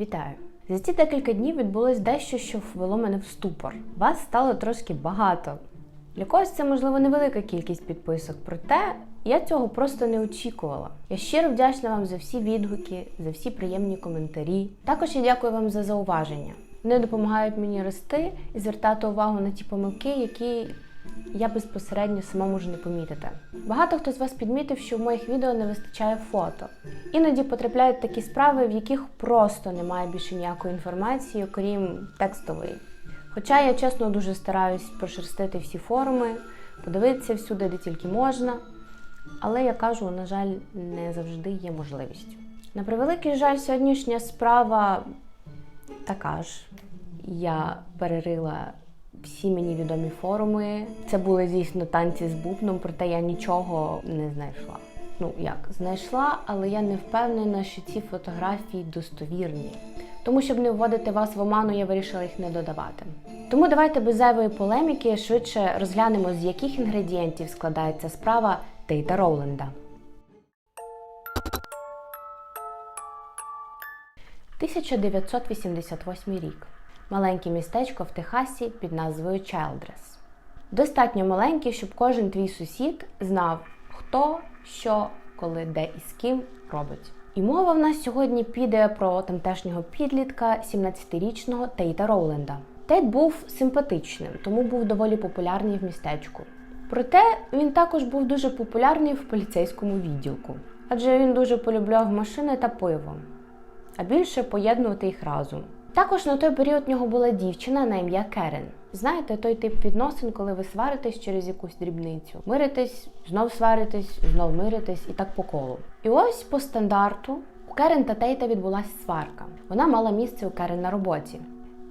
Вітаю! За ці декілька днів відбулось дещо, що ввело мене в ступор. Вас стало трошки багато. Для когось це, можливо, невелика кількість підписок, проте я цього просто не очікувала. Я щиро вдячна вам за всі відгуки, за всі приємні коментарі. Також я дякую вам за зауваження. Вони допомагають мені рости і звертати увагу на ті помилки, які я безпосередньо сама можу не помітити. Багато хто з вас підмітив, що в моїх відео не вистачає фото. Іноді потрапляють такі справи, в яких просто немає більше ніякої інформації, окрім текстової. Хоча я чесно дуже стараюсь прошерстити всі форуми, подивитися всюди, де тільки можна. Але я кажу, на жаль, не завжди є можливість. На превеликий жаль, сьогоднішня справа така ж. Я перерила всі мені відомі форуми. Це були, звісно, танці з бубном, проте я нічого не знайшла. Ну як, знайшла, але я не впевнена, що ці фотографії достовірні. Тому, щоб не вводити вас в оману, я вирішила їх не додавати. Тому давайте без зайвої полеміки швидше розглянемо, з яких інгредієнтів складається справа Тейта Роуленда. 1988 рік. Маленьке містечко в Техасі під назвою Чайлдрес. Достатньо маленьке, щоб кожен твій сусід знав, хто, що, коли, де і з ким робить. І мова в нас сьогодні піде про тамтешнього підлітка 17-річного Тейта Роуленда. Тейт був симпатичним, тому був доволі популярний в містечку. Проте він також був дуже популярний в поліцейському відділку, адже він дуже полюбляв машини та пиво, а більше поєднувати їх разом. Також на той період в нього була дівчина на ім'я Керен. Знаєте, той тип відносин, коли ви сваритесь через якусь дрібницю, миритесь, знов сваритесь, знов миритесь і так по колу. І ось по стандарту у Керен та Тейта відбулася сварка. Вона мала місце у Керен на роботі.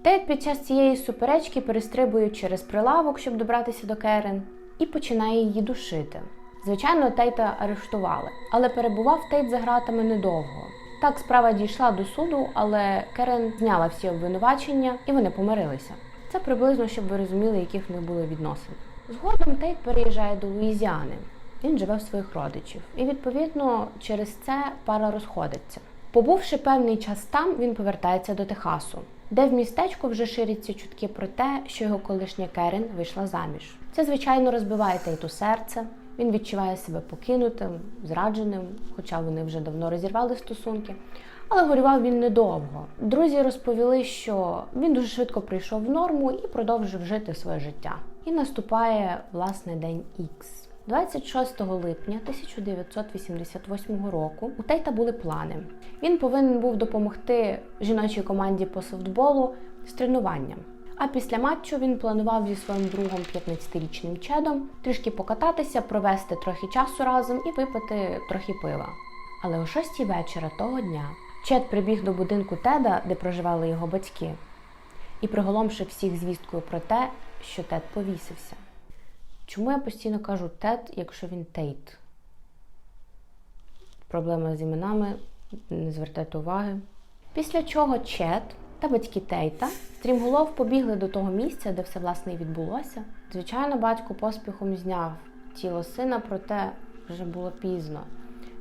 Тейт під час цієї суперечки перестрибує через прилавок, щоб добратися до Керен, і починає її душити. Звичайно, Тейта арештували, але перебував Тейт за гратами недовго. Так, справа дійшла до суду, але Керен зняла всі обвинувачення і вони помирилися. Це приблизно, щоб ви розуміли, яких в них були відносини. Згодом Тейт переїжджає до Луїзіани. Він живе в своїх родичів, і відповідно через це пара розходиться. Побувши певний час там, він повертається до Техасу, де в містечку вже ширяться чутки про те, що його колишня Керен вийшла заміж. Це звичайно розбиває Тейту серце. Він відчуває себе покинутим, зрадженим, хоча вони вже давно розірвали стосунки. Але горював він недовго. Друзі розповіли, що він дуже швидко прийшов в норму і продовжив жити своє життя. І наступає власне день Ікс. 26 липня 1988 року у Тейта були плани. Він повинен був допомогти жіночій команді по софтболу з тренуванням. А після матчу він планував зі своїм другом 15-річним Чедом трішки покататися, провести трохи часу разом і випити трохи пива. Але о 6 вечора того дня Чед прибіг до будинку Теда, де проживали його батьки, і приголомшив всіх звісткою про те, що Тед повісився. Чому я постійно кажу Тед, якщо він Тейт? Проблема з іменами, не звертайте уваги. Після чого Чед та батьки Тейта стрімголов побігли до того місця, де все власне і відбулося. Звичайно, батько поспіхом зняв тіло сина, проте вже було пізно.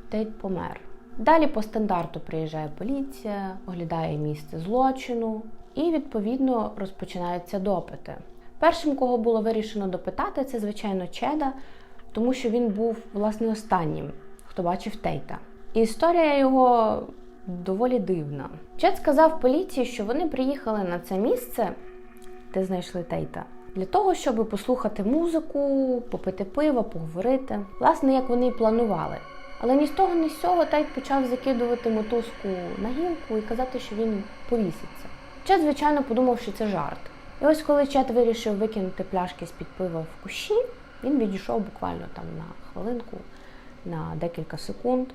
Тейт помер. Далі по стандарту приїжджає поліція, оглядає місце злочину і, відповідно, розпочинаються допити. Першим, кого було вирішено допитати, це, звичайно, Чеда, тому що він був власне останнім, хто бачив Тейта. І історія його доволі дивна. Чет сказав поліції, що вони приїхали на це місце, де знайшли Тейта, для того, щоб послухати музику, попити пиво, поговорити, власне, як вони і планували. Але ні з того, ні з цього Тейт почав закидувати мотузку на гілку і казати, що він повіситься. Чет, звичайно, подумав, що це жарт. І ось коли Чет вирішив викинути пляшки з-під пива в кущі, він відійшов буквально там на хвилинку, на декілька секунд.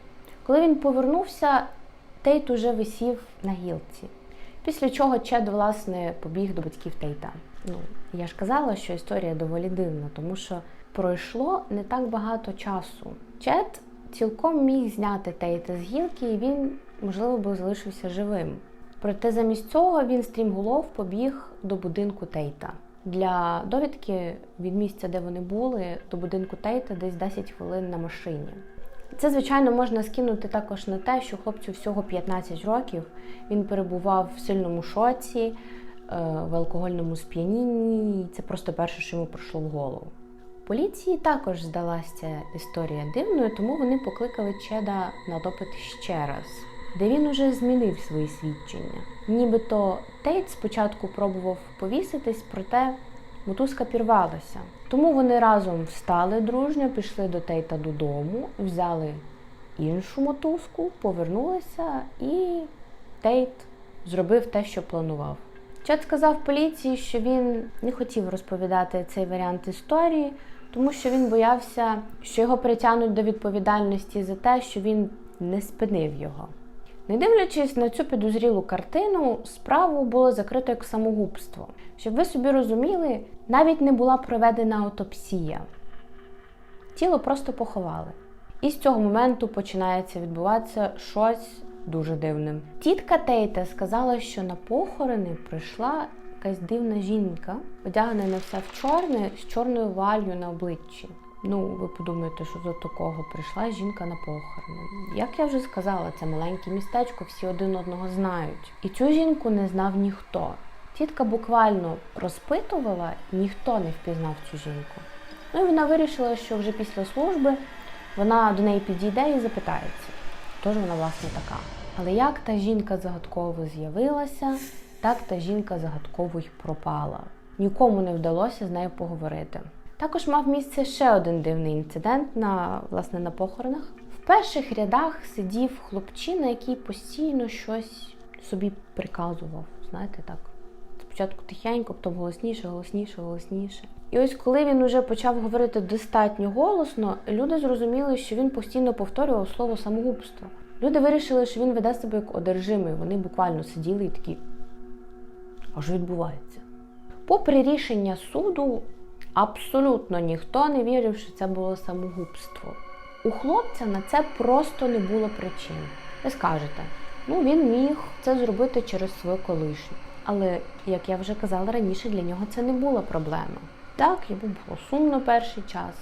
Коли він повернувся, Тейт уже висів на гілці. Після чого Чед, власне, побіг до батьків Тейта. Ну, я ж казала, що історія доволі дивна, тому що пройшло не так багато часу. Чед цілком міг зняти Тейта з гілки, і він, можливо, би залишився живим. Проте замість цього він стрімголов побіг до будинку Тейта. Для довідки від місця, де вони були, до будинку Тейта десь 10 хвилин на машині. Це, звичайно, можна скинути також на те, що хлопцю всього 15 років. Він перебував в сильному шоці, е, в алкогольному сп'янінні. і Це просто перше, що йому прийшло в голову. Поліції також здалася історія дивною, тому вони покликали Чеда на допит ще раз, де він уже змінив свої свідчення. Нібито Тейт спочатку пробував повіситись, проте мотузка пірвалася. Тому вони разом встали дружньо, пішли до Тейта додому, взяли іншу мотузку, повернулися, і Тейт зробив те, що планував. Чет сказав поліції, що він не хотів розповідати цей варіант історії, тому що він боявся, що його притягнуть до відповідальності за те, що він не спинив його. Не дивлячись на цю підозрілу картину, справу було закрито як самогубство. Щоб ви собі розуміли, навіть не була проведена автопсія. Тіло просто поховали. І з цього моменту починається відбуватися щось дуже дивне. Тітка Тейта сказала, що на похорони прийшла якась дивна жінка, одягнена вся в чорне з чорною валью на обличчі. Ну, ви подумаєте, що до такого прийшла жінка на похорони. Як я вже сказала, це маленьке містечко, всі один одного знають. І цю жінку не знав ніхто. Тітка буквально розпитувала, ніхто не впізнав цю жінку. Ну і вона вирішила, що вже після служби вона до неї підійде і запитається, хто ж вона власне така. Але як та жінка загадково з'явилася, так та жінка загадково й пропала. Нікому не вдалося з нею поговорити. Також мав місце ще один дивний інцидент на власне на похоронах. В перших рядах сидів хлопчина, який постійно щось собі приказував. Знаєте, так. Спочатку тихенько, потім голосніше, голосніше, голосніше. І ось коли він уже почав говорити достатньо голосно, люди зрозуміли, що він постійно повторював слово самогубство. Люди вирішили, що він веде себе як одержимий. Вони буквально сиділи і такі. А що відбувається? Попри рішення суду, абсолютно ніхто не вірив, що це було самогубство. У хлопця на це просто не було причин. Ви скажете, ну він міг це зробити через свою колишню. Але, як я вже казала раніше, для нього це не була проблема. Так, йому було сумно перший час,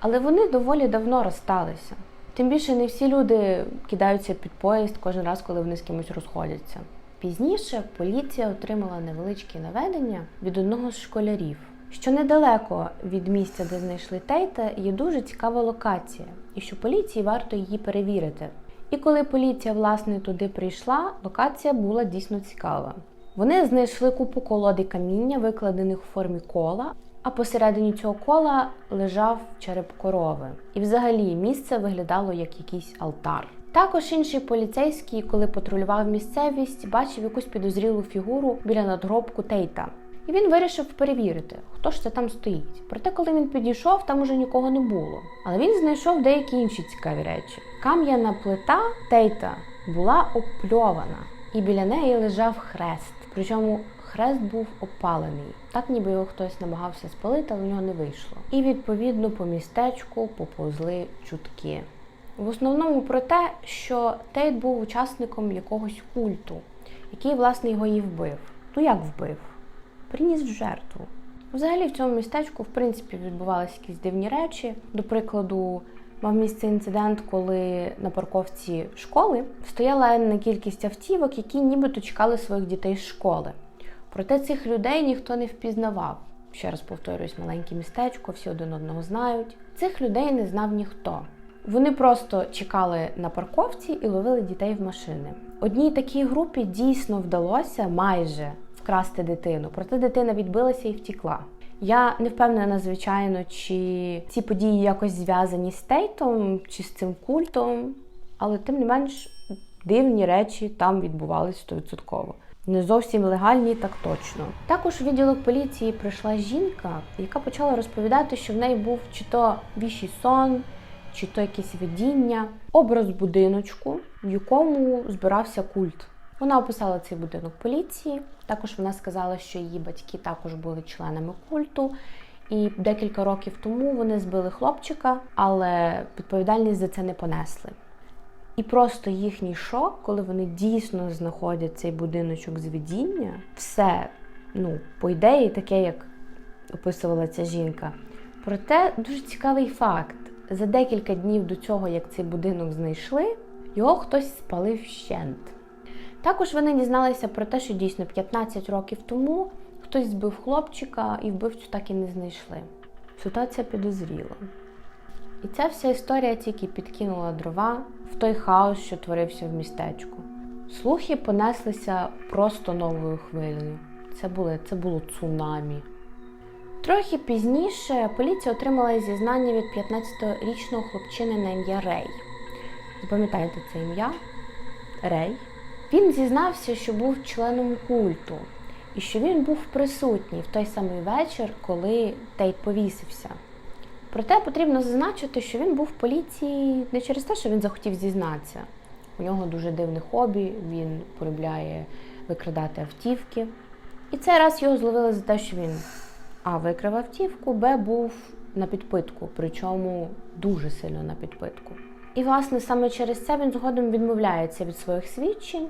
але вони доволі давно розсталися. Тим більше не всі люди кидаються під поїзд кожен раз, коли вони з кимось розходяться. Пізніше поліція отримала невеличкі наведення від одного з школярів, що недалеко від місця, де знайшли Тейта, є дуже цікава локація, і що поліції варто її перевірити. І коли поліція власне туди прийшла, локація була дійсно цікава. Вони знайшли купу колоди каміння, викладених у формі кола, а посередині цього кола лежав череп корови. І взагалі місце виглядало як якийсь алтар. Також інший поліцейський, коли патрулював місцевість, бачив якусь підозрілу фігуру біля надгробку Тейта. І він вирішив перевірити, хто ж це там стоїть. Проте, коли він підійшов, там уже нікого не було. Але він знайшов деякі інші цікаві речі. Кам'яна плита Тейта була опльована, і біля неї лежав хрест. Причому хрест був опалений, так ніби його хтось намагався спалити, але в нього не вийшло. І відповідно по містечку поповзли чутки. В основному про те, що Тейт був учасником якогось культу, який, власне, його і вбив. Ну як вбив? Приніс в жертву. Взагалі в цьому містечку, в принципі, відбувалися якісь дивні речі. До прикладу, мав місце інцидент, коли на парковці школи стояла енна кількість автівок, які нібито чекали своїх дітей з школи. Проте цих людей ніхто не впізнавав. Ще раз повторюсь, маленьке містечко, всі один одного знають. Цих людей не знав ніхто. Вони просто чекали на парковці і ловили дітей в машини. Одній такій групі дійсно вдалося майже вкрасти дитину, проте дитина відбилася і втікла. Я не впевнена, звичайно, чи ці події якось зв'язані з Тейтом чи з цим культом, але тим не менш дивні речі там відбувалися стовідсотково. Не зовсім легальні, так точно. Також у відділок поліції прийшла жінка, яка почала розповідати, що в неї був чи то віщий сон, чи то якесь видіння, образ будиночку, в якому збирався культ. Вона описала цей будинок поліції. Також вона сказала, що її батьки також були членами культу. І декілька років тому вони збили хлопчика, але відповідальність за це не понесли. І просто їхній шок, коли вони дійсно знаходять цей будиночок з видіння, все, ну, по ідеї, таке, як описувала ця жінка. Проте дуже цікавий факт: за декілька днів до цього, як цей будинок знайшли, його хтось спалив вщент. Також вони дізналися про те, що дійсно 15 років тому хтось збив хлопчика і вбивцю так і не знайшли. Ситуація підозріла. І ця вся історія тільки підкинула дрова в той хаос, що творився в містечку. Слухи понеслися просто новою хвилею. Це було, це було цунамі. Трохи пізніше поліція отримала зізнання від 15-річного хлопчини на ім'я Рей. Запам'ятаєте це ім'я? Рей. Він зізнався, що був членом культу, і що він був присутній в той самий вечір, коли Тейт повісився. Проте потрібно зазначити, що він був в поліції не через те, що він захотів зізнатися. У нього дуже дивне хобі, він полюбляє викрадати автівки. І цей раз його зловили за те, що він А викрав автівку, Б був на підпитку, причому дуже сильно на підпитку. І, власне, саме через це він згодом відмовляється від своїх свідчень,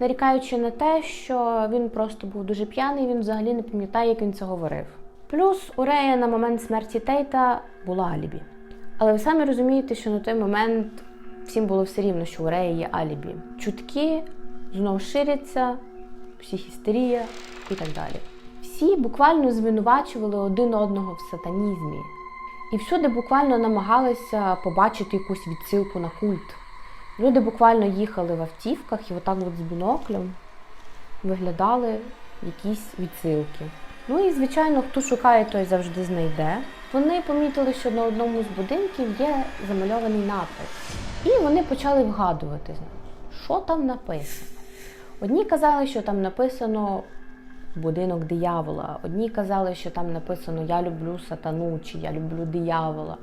нарікаючи на те, що він просто був дуже п'яний, він взагалі не пам'ятає, як він це говорив. Плюс у Рея на момент смерті Тейта була алібі. Але ви самі розумієте, що на той момент всім було все рівно, що у Рея є алібі. Чутки знов ширяться, психістерія і так далі. Всі буквально звинувачували один одного в сатанізмі. І всюди буквально намагалися побачити якусь відсилку на культ. Люди буквально їхали в автівках і отак от з біноклем виглядали якісь відсилки. Ну і, звичайно, хто шукає, той завжди знайде. Вони помітили, що на одному з будинків є замальований напис. І вони почали вгадувати, що там написано. Одні казали, що там написано будинок диявола. Одні казали, що там написано Я люблю сатану чи Я люблю диявола.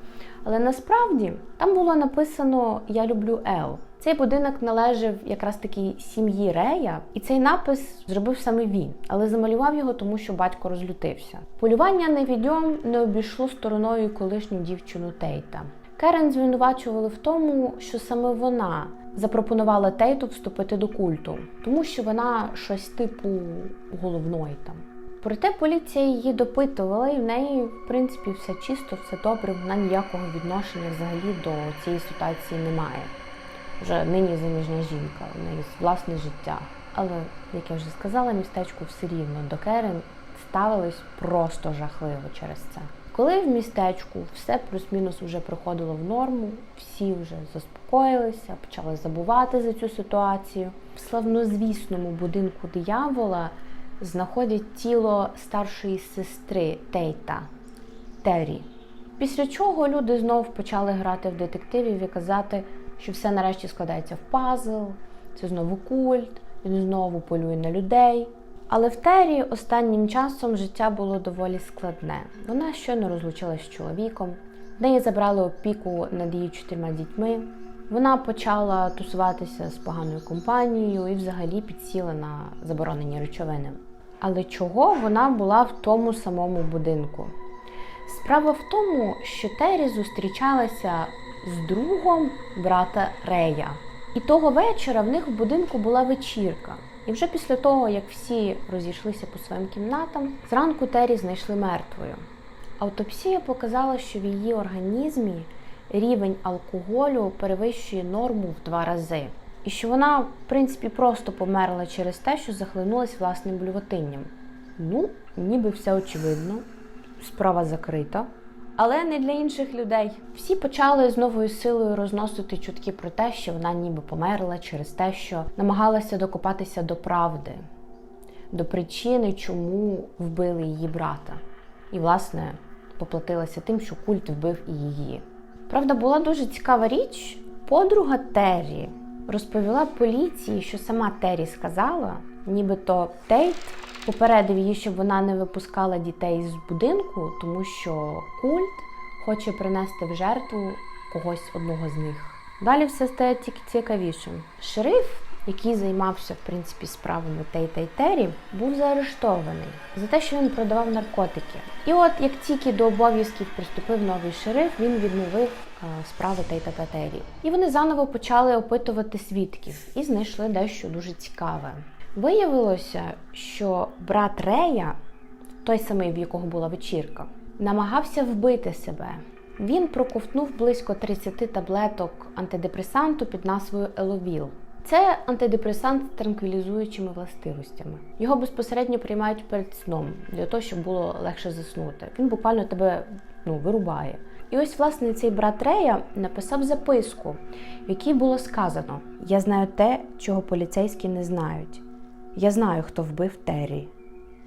Але насправді там було написано Я люблю Ел. Цей будинок належав якраз таки сім'ї Рея, і цей напис зробив саме він, але замалював його, тому що батько розлютився. Полювання на відьом не обійшло стороною колишню дівчину Тейта. Керен звинувачували в тому, що саме вона запропонувала Тейту вступити до культу, тому що вона щось типу головної там. Проте поліція її допитувала, і в неї, в принципі, все чисто, все добре. Вона ніякого відношення взагалі до цієї ситуації не має. Вже нині заміжня жінка, в неї власне життя. Але, як я вже сказала, містечку все рівно до Керен ставились просто жахливо через це. Коли в містечку все плюс-мінус вже приходило в норму, всі вже заспокоїлися, почали забувати за цю ситуацію. В славнозвісному будинку диявола знаходять тіло старшої сестри Тейта Террі. Після чого люди знов почали грати в детективів і казати, що все нарешті складається в пазл, це знову культ, він знову полює на людей. Але в Террі останнім часом життя було доволі складне. Вона щойно розлучилась з чоловіком, в неї забрали опіку над її чотирма дітьми. Вона почала тусуватися з поганою компанією і взагалі підсіла на заборонені речовини. Але чого вона була в тому самому будинку? Справа в тому, що Террі зустрічалася з другом брата Рея. І того вечора в них в будинку була вечірка. І вже після того, як всі розійшлися по своїм кімнатам, зранку Террі знайшли мертвою. Автопсія показала, що в її організмі рівень алкоголю перевищує норму в два рази. І що вона, в принципі, просто померла через те, що захлинулась власним блювотинням. Ну, ніби все очевидно, справа закрита. Але не для інших людей. Всі почали з новою силою розносити чутки про те, що вона ніби померла через те, що намагалася докопатися до правди, до причини, чому вбили її брата. І, власне, поплатилася тим, що культ вбив і її. Правда, була дуже цікава річ. Подруга Террі розповіла поліції, що сама Террі сказала, нібито Тейт попередив її, щоб вона не випускала дітей з будинку, тому що культ хоче принести в жертву когось одного з них. Далі все стає тільки цікавішим. Шериф, який займався в принципі справами Тейта і Террі, був заарештований за те, що він продавав наркотики. І от як тільки до обов'язків приступив новий шериф, він відновив е, справи Тейта та Террі. І вони заново почали опитувати свідків і знайшли дещо дуже цікаве. Виявилося, що брат Рея, той самий, в якого була вечірка, намагався вбити себе. він проковтнув близько 30 таблеток антидепресанту під назвою Еловіл. Це антидепресант з транквілізуючими властивостями. Його безпосередньо приймають перед сном для того, щоб було легше заснути. Він буквально тебе ну, вирубає. І ось, власне, цей брат Рея написав записку, в якій було сказано: Я знаю те, чого поліцейські не знають. Я знаю, хто вбив Террі.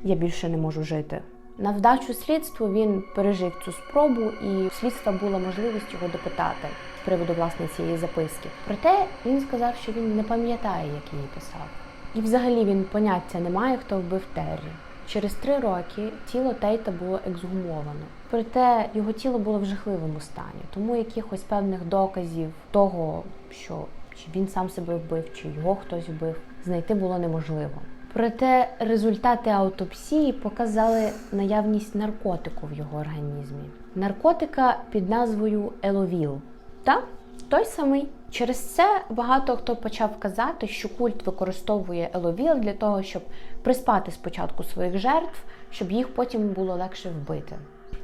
Я більше не можу жити. На вдачу слідству він пережив цю спробу, і у слідства була можливість його допитати з приводу власне цієї записки. Проте він сказав, що він не пам'ятає, як її писав. І взагалі він поняття не має, хто вбив Террі. Через три роки тіло Тейта було ексгумовано. Проте його тіло було в жахливому стані, тому якихось певних доказів того, що чи він сам себе вбив, чи його хтось вбив, знайти було неможливо. Проте результати аутопсії показали наявність наркотику в його організмі. Наркотика під назвою Еловіл. Та той самий. Через це багато хто почав казати, що культ використовує еловіл для того, щоб приспати спочатку своїх жертв, щоб їх потім було легше вбити.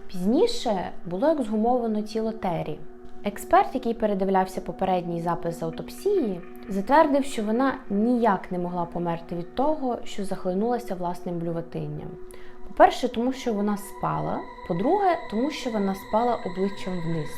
Пізніше було ексгумовано тіло Террі. Експерт, який передивлявся попередній запис з аутопсії, затвердив, що вона ніяк не могла померти від того, що захлинулася власним блюватинням. По-перше, тому що вона спала, по-друге, тому що вона спала обличчям вниз.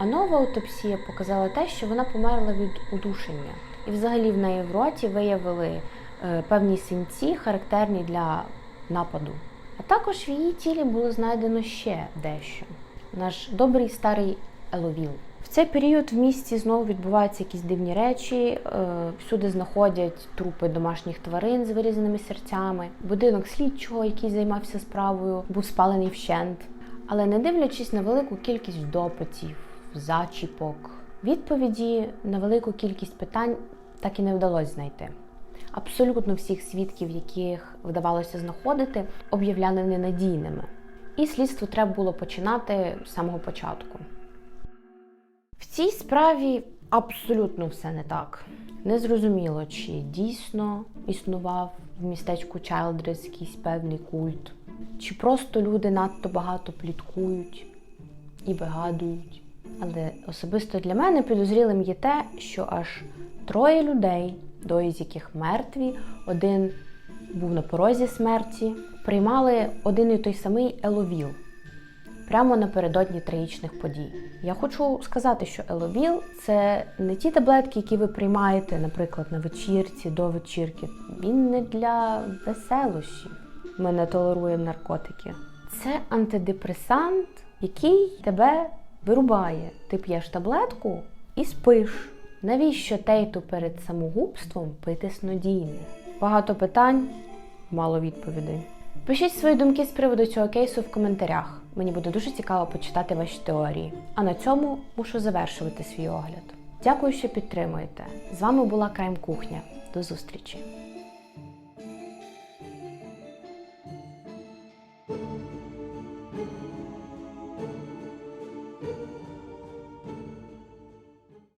А нова аутопсія показала те, що вона померла від удушення. І взагалі в неї в роті виявили е, певні синці, характерні для нападу. А також в її тілі було знайдено ще дещо. Наш добрий старий Еловіл. В цей період в місті знову відбуваються якісь дивні речі. е, Всюди знаходять трупи домашніх тварин з вирізаними серцями. Будинок слідчого, який займався справою, був спалений вщент. Але не дивлячись на велику кількість допитів, зачіпок, відповіді на велику кількість питань так і не вдалося знайти. Абсолютно всіх свідків, яких вдавалося знаходити, об'являли ненадійними. І слідство треба було починати з самого початку. В цій справі абсолютно все не так. Незрозуміло, чи дійсно існував в містечку Чайлдрес якийсь певний культ, чи просто люди надто багато пліткують і вигадують. Але особисто для мене підозрілим є те, що аж троє людей, двоє з яких мертві, один був на порозі смерті, приймали один і той самий еловіл прямо напередодні трагічних подій. Я хочу сказати, що еловіл це не ті таблетки, які ви приймаєте, наприклад, на вечірці до вечірки. Він не для веселощів. Ми не толеруємо наркотики. Це антидепресант, який тебе вирубає. Ти п'єш таблетку і спиш. Навіщо тейту перед самогубством пити снодійне? Багато питань, мало відповідей. Пишіть свої думки з приводу цього кейсу в коментарях. Мені буде дуже цікаво почитати ваші теорії. А на цьому мушу завершувати свій огляд. Дякую, що підтримуєте. З вами була Крайм Кухня. До зустрічі!